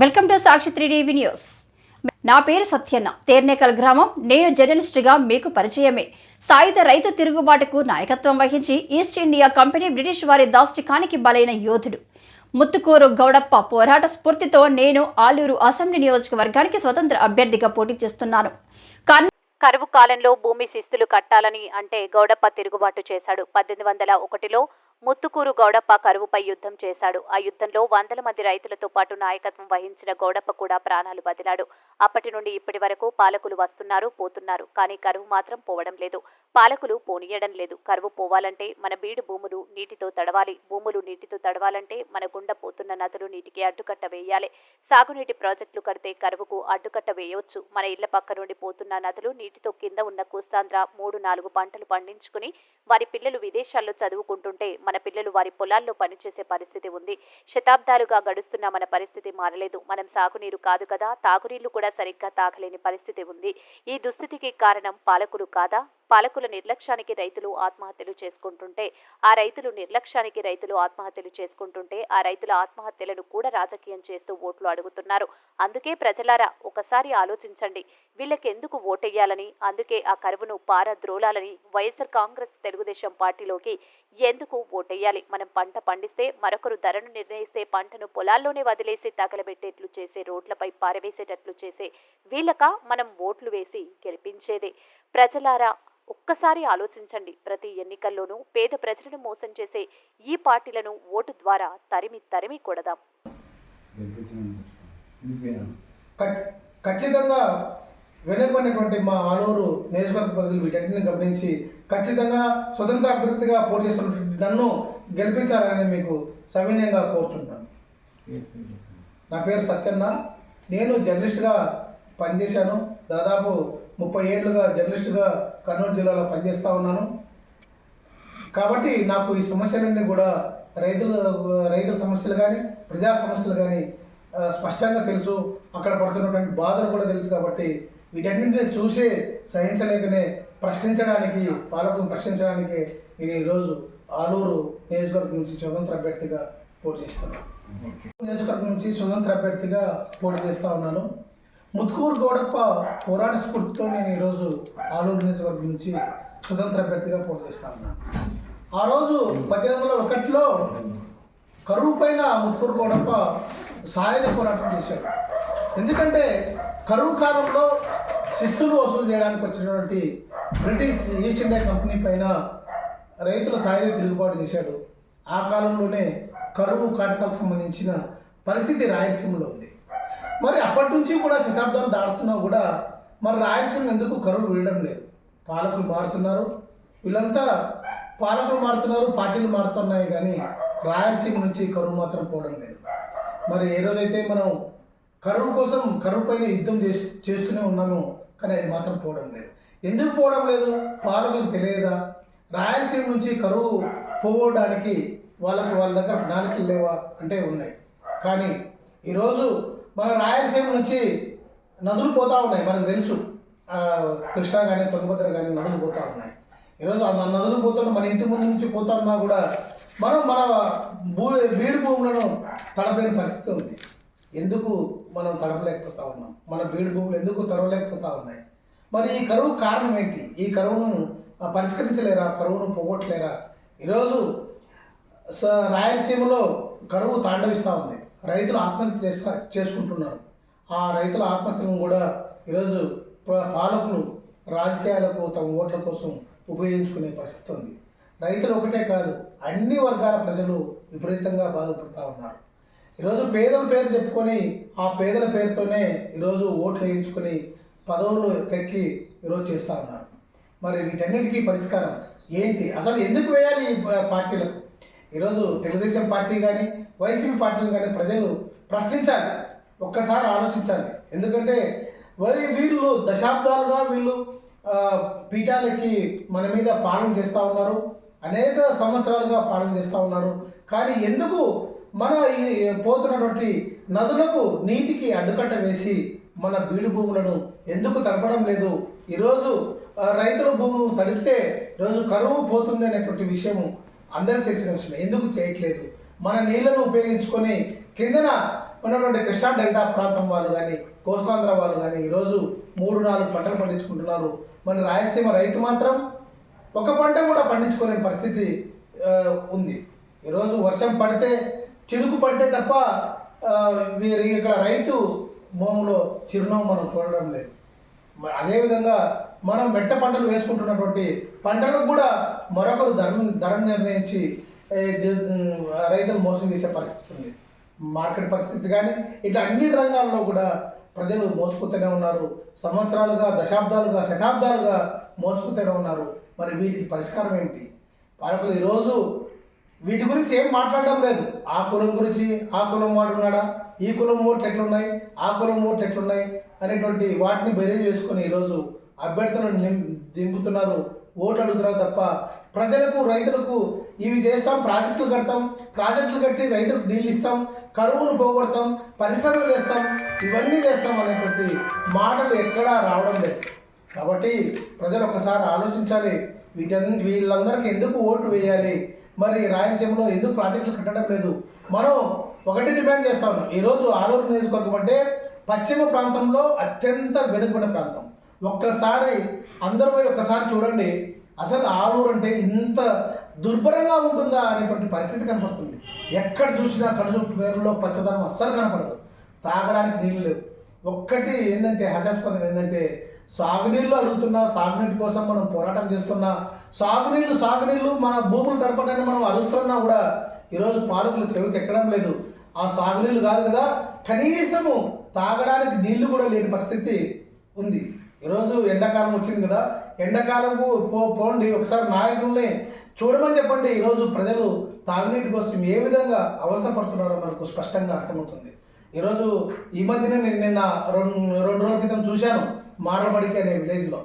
Welcome to Sakshi three TV news. నా పేరు సత్యన్న. తేర్నేకల్ గ్రామం. నేను జర్నలిస్టుగా మీకు పరిచయమే. సాయుధ రైతు తిరుగుబాటుకు నాయకత్వం వహించి ఈస్ట్ ఇండియా కంపెనీ బ్రిటిష్ వారి దాష్టికానికి బలైన యోధుడు. ముత్తుకూరు గౌడప్ప పోరాట స్ఫూర్తితో నేను ఆలూరు అసెంబ్లీ నియోజకవర్గానికి స్వతంత్ర అభ్యర్థిగా పోటీ చేస్తున్నాను. కరువు కాలంలో భూమి శిస్తులు కట్టాలని అంటే గౌడప్ప తిరుగుబాటు చేశాడు. పద్దెనిమిది వందల ఒకటిలో ముత్తుకూరు గౌడప్ప కరువుపై యుద్ధం చేశాడు. ఆ యుద్ధంలో వందల మంది రైతులతో పాటు నాయకత్వం వహించిన గౌడప్ప కూడా ప్రాణాలు బదిలాడు అప్పటి నుండి ఇప్పటి వరకు పాలకులు వస్తున్నారు పోతున్నారు. కానీ కరువు మాత్రం పోవడం లేదు. పాలకులు పోనీయడం లేదు. కరువు పోవాలంటే మన బీడు భూములు నీటితో తడవాలి. భూములు నీటితో తడవాలంటే మన గుండె పోతున్న నదులు నీటికి అడ్డుకట్ట వేయాలి. సాగునీటి ప్రాజెక్టులు కడితే కరువుకు అడ్డుకట్ట వేయవచ్చు మన ఇళ్ళ పక్క నుండి పోతున్న నదులు నీటితో కింద ఉన్న కూస్తాంధ్ర మూడు నాలుగు పంటలు పండించుకుని వారి పిల్లలు విదేశాల్లో చదువుకుంటుంటే మన పిల్లలు వారి పొలాల్లో పనిచేసే పరిస్థితి ఉంది. శతాబ్దాలుగా గడుస్తున్న మన పరిస్థితి మారలేదు. మనం సాగునీరు కాదు కదా తాగునీళ్ళు కూడా సరిగ్గా తాగలేని పరిస్థితి ఉంది. ఈ దుస్థితికి కారణం పాలకులు కాదా? పాలకుల నిర్లక్ష్యానికి రైతులు ఆత్మహత్యలు చేసుకుంటుంటే ఆ రైతులు నిర్లక్ష్యానికి రైతులు ఆత్మహత్యలు చేసుకుంటుంటే ఆ రైతుల ఆత్మహత్యలను కూడా రాజకీయం చేస్తూ ఓట్లు అడుగుతున్నారు. అందుకే ప్రజలారా ఒకసారి ఆలోచించండి. వీళ్ళకెందుకు ఓటెయ్యాలని? అందుకే ఆ కరువును పారద్రోలాలని వైఎస్ఆర్ కాంగ్రెస్ తెలుగుదేశం పార్టీలోకి ఎందుకు ఓటెయ్యాలి మనం పంట పండిస్తే మరొకరు ధరను నిర్ణయిస్తే పంటను పొలాల్లోనే వదిలేసి తగలబెట్టేట్లు చేసే రోడ్లపై పారవేసేటట్లు చేసే వీళ్ళక మనం ఓట్లు వేసి గెలిపించేదే. ప్రజలారా ఒక్కసారి ఆలోచించండి. ప్రతి ఎన్నికల్లోనూ పేద ప్రజలను మోసం చేసే ఈ పార్టీలను ఓటు ద్వారా తరిమి తరిమి కొడదాం. ఖచ్చితంగా వెనుకబడినటువంటి మా ఆలూరు నియోజకవర్గ ప్రజలు వీటన్నిటిని గమనించి ఖచ్చితంగా స్వతంత్ర అభ్యర్థిగా పోటీ చేస్తున్నటువంటి నన్ను గెలిపించాలని మీకు సవినయంగా కోరుచుంటాను. నా పేరు సత్యన్న. నేను జర్నలిస్ట్గా పనిచేశాను. దాదాపు ముప్పై ఏళ్ళుగా జర్నలిస్ట్గా కర్నూలు జిల్లాలో పనిచేస్తూ ఉన్నాను. కాబట్టి నాకు ఈ సమస్యలన్నీ కూడా రైతులు రైతుల సమస్యలు కానీ ప్రజా సమస్యలు కానీ స్పష్టంగా తెలుసు. అక్కడ పడుతున్నటువంటి బాధలు కూడా తెలుసు కాబట్టి వీటన్నింటిని చూసే సహించలేకనే ప్రశ్నించడానికి పాలకులను ప్రశ్నించడానికి నేను ఈరోజు ఆలూరు నియోజకవర్గం నుంచి స్వతంత్ర అభ్యర్థిగా పోటీ చేస్తున్నాను. నియోజకవర్గం నుంచి స్వతంత్ర అభ్యర్థిగా పోటీ చేస్తా ఉన్నాను. ముత్కూరు గౌడప్ప పోరాట స్ఫూర్తితో నేను ఈరోజు ఆలూరు నియోజకవర్గం నుంచి స్వతంత్ర అభ్యర్థిగా పోటీ చేస్తా ఉన్నాను. ఆ రోజు పద్దెనిమిది వందల ఒకటిలో కరువు పైన ముత్కూరు గౌడప్ప సాయుధ పోరాటం చేశాడు. ఎందుకంటే కరువు కాలంలో శిస్తులు వసూలు చేయడానికి వచ్చినటువంటి బ్రిటిష్ ఈస్ట్ ఇండియా కంపెనీ పైన రైతుల సాయుధ తిరుగుబాటు చేశాడు. ఆ కాలంలోనే కరువు కాటకాలకు సంబంధించిన పరిస్థితి రాయలసీమలో ఉంది. మరి అప్పటి నుంచి కూడా శతాబ్దాలు దాడుతున్నా కూడా మరి రాయలసీమ ఎందుకు కరువు వీడడం లేదు? పాలకులు మారుతున్నారు. వీళ్ళంతా పాలకులు మారుతున్నారు పార్టీలు మారుతున్నాయి కానీ రాయలసీమ నుంచి కరువు మాత్రం పోవడం లేదు. మరి ఏ రోజైతే మనం కరువు కోసం కరువు పైన యుద్ధం చేస్తూనే ఉన్నాము కానీ అది మాత్రం పోవడం లేదు. ఎందుకు పోవడం లేదు? పాలకులకు తెలియదా? రాయలసీమ నుంచి కరువు పోవడానికి వాళ్ళకి వాళ్ళ దగ్గర ప్రణాళికలు లేవా? అంటే ఉన్నాయి. కానీ ఈరోజు మన రాయలసీమ నుంచి నదులు పోతూ ఉన్నాయి. మనకు తెలుసు. కృష్ణా కానీ తుంగభద్ర కానీ నదులు పోతూ ఉన్నాయి. ఈరోజు ఆ నదులు పోతున్న మన ఇంటి ముందు నుంచి పోతున్నా కూడా మనం మన భూ బీడు భూములను తడపలేని పరిస్థితి ఉంది. ఎందుకు మనం తడపలేకపోతా ఉన్నాం? మన బీడు భూములు ఎందుకు తడవలేకపోతా ఉన్నాయి? మరి ఈ కరువు కారణం ఏంటి? ఈ కరువును పరిష్కరించలేరా? కరువును పోగొట్టలేరా? ఈరోజు స- రాయలసీమలో కరువు తాండవిస్తూ ఉంది. రైతులు ఆత్మహత్య చేస్తా చేసుకుంటున్నారు. ఆ రైతుల ఆత్మహత్యను కూడా ఈరోజు పాలకులు రాజకీయాలకు తమ ఓట్ల కోసం ఉపయోగించుకునే పరిస్థితి ఉంది. రైతులు ఒకటే కాదు అన్ని వర్గాల ప్రజలు విపరీతంగా బాధపడుతూ ఉన్నారు. ఈరోజు పేదల పేరు చెప్పుకొని ఆ పేదల పేరుతోనే ఈరోజు ఓట్లు వేయించుకొని పదవులు ఎక్కి ఈరోజు చేస్తూ ఉన్నారు. మరి వీటన్నిటికీ పరిష్కారం ఏంటి? అసలు ఎందుకు వేయాలి ఈ పార్టీలకు? ఈరోజు తెలుగుదేశం పార్టీ కానీ వైసీపీ పార్టీలు కానీ ప్రజలు ప్రశ్నించాలి ఒక్కసారి ఆలోచించాలి. ఎందుకంటే వరి వీళ్ళు దశాబ్దాలుగా వీళ్ళు పీఠాలకి మన మీద పాలన చేస్తూ ఉన్నారు. అనేక సంవత్సరాలుగా పాలన చేస్తూ ఉన్నారు. కానీ ఎందుకు మన ఈ పోతున్నటువంటి నదులకు నీటికి అడ్డుకట్ట వేసి మన బీడు భూములను ఎందుకు తడపడం లేదు? ఈరోజు రైతుల భూములను తడిపితే రోజు కరువు పోతుంది అనేటువంటి విషయము అందరికీ తెలిసిన విషయం ఎందుకు చేయట్లేదు? మన నీళ్ళను ఉపయోగించుకొని కిందన ఉన్నటువంటి కృష్ణా డెల్టా ప్రాంతం వాళ్ళు కానీ కోస్తాంధ్ర వాళ్ళు కానీ ఈరోజు మూడు నాలుగు పంటలు పండించుకుంటున్నారు. మన రాయలసీమ రైతు మాత్రం ఒక పంట కూడా పండించుకోలేని పరిస్థితి ఉంది. ఈరోజు వర్షం పడితే చినుకు పడితే తప్ప వీరి ఇక్కడ రైతు భూమిలో చిరునవ్వు మనం చూడడం లేదు. అదేవిధంగా మనం మెట్ట పంటలు వేసుకుంటున్నటువంటి పంటలకు కూడా మరొకరు ధర ధర నిర్ణయించి రైతులు మోసం చేసే పరిస్థితి ఉంది. మార్కెట్ పరిస్థితి కానీ ఇట్లా అన్ని రంగాల్లో కూడా ప్రజలు మోసుకుతూనే ఉన్నారు. సంవత్సరాలుగా దశాబ్దాలుగా శతాబ్దాలుగా మోసుకుతూనే ఉన్నారు. మరి వీటికి పరిష్కారం ఏమిటి పాలకులు ఈరోజు వీటి గురించి ఏం మాట్లాడడం లేదు. ఆ కులం గురించి ఆ కులం వాడు ఉన్నాడా? ఈ కులం ఓట్లు ఎట్లున్నాయి? ఆ కులం ఓట్లు ఎట్లున్నాయి? అనేటువంటి వాటిని బెరీజ్ చేసుకొని ఈరోజు అభ్యర్థులను దింపుతున్నారు. ఓట్లు అడుగుతున్నారు తప్ప ప్రజలకు రైతులకు ఇవి చేస్తాం ప్రాజెక్టులు కడతాం. ప్రాజెక్టులు కట్టి రైతులకు నీళ్ళు ఇస్తాం కరువును పోగొడతాం పరిశ్రమలు చేస్తాం ఇవన్నీ చేస్తాం అనేటువంటి మాటలు ఎక్కడా రావడం లేదు. కాబట్టి ప్రజలు ఒక్కసారి ఆలోచించాలి. వీటన్ వీళ్ళందరికీ ఎందుకు ఓటు వేయాలి? మరి రాయలసీమలో ఎందుకు ప్రాజెక్టులు కట్టడం లేదు? మనం ఒకటి డిమాండ్ చేస్తా ఉన్నాం. ఈరోజు ఆలూరు నియోజకవర్గం అంటే పశ్చిమ ప్రాంతంలో అత్యంత వెనుకబడిన ప్రాంతం. ఒక్కసారి అందరూ పోయి ఒక్కసారి చూడండి. అసలు ఆలూరు అంటే ఇంత దుర్భరంగా ఉంటుందా అనేటువంటి పరిస్థితి కనపడుతుంది. ఎక్కడ చూసినా కనుచూపు పేరులో పచ్చదనం అస్సలు కనపడదు. తాగడానికి నీళ్ళు లేవు. ఒక్కటి ఏంటంటే హాస్యాస్పదం ఏంటంటే సాగునీళ్ళు అడుగుతున్నా సాగునీటి కోసం మనం పోరాటం చేస్తున్నా సాగునీళ్ళు సాగునీళ్ళు మన భూములు తరపడానికి మనం అరుస్తున్నా కూడా ఈరోజు పాలకులు చెవికి ఎక్కడం లేదు. ఆ సాగునీళ్ళు కాదు కదా కనీసము తాగడానికి నీళ్ళు కూడా లేని పరిస్థితి ఉంది. ఈరోజు ఎండాకాలం వచ్చింది కదా ఎండాకాలంకు పో పోండి ఒకసారి నాయకుల్ని చూడమని చెప్పండి. ఈరోజు ప్రజలు తాగునీటి కోసం ఏ విధంగా అవసరపడుతున్నారో మనకు స్పష్టంగా అర్థమవుతుంది. ఈరోజు ఈ మధ్యనే నేను నిన్న రెండు రెండు రోజుల క్రితం చూశాను. మారబడికి అనే విలేజ్లో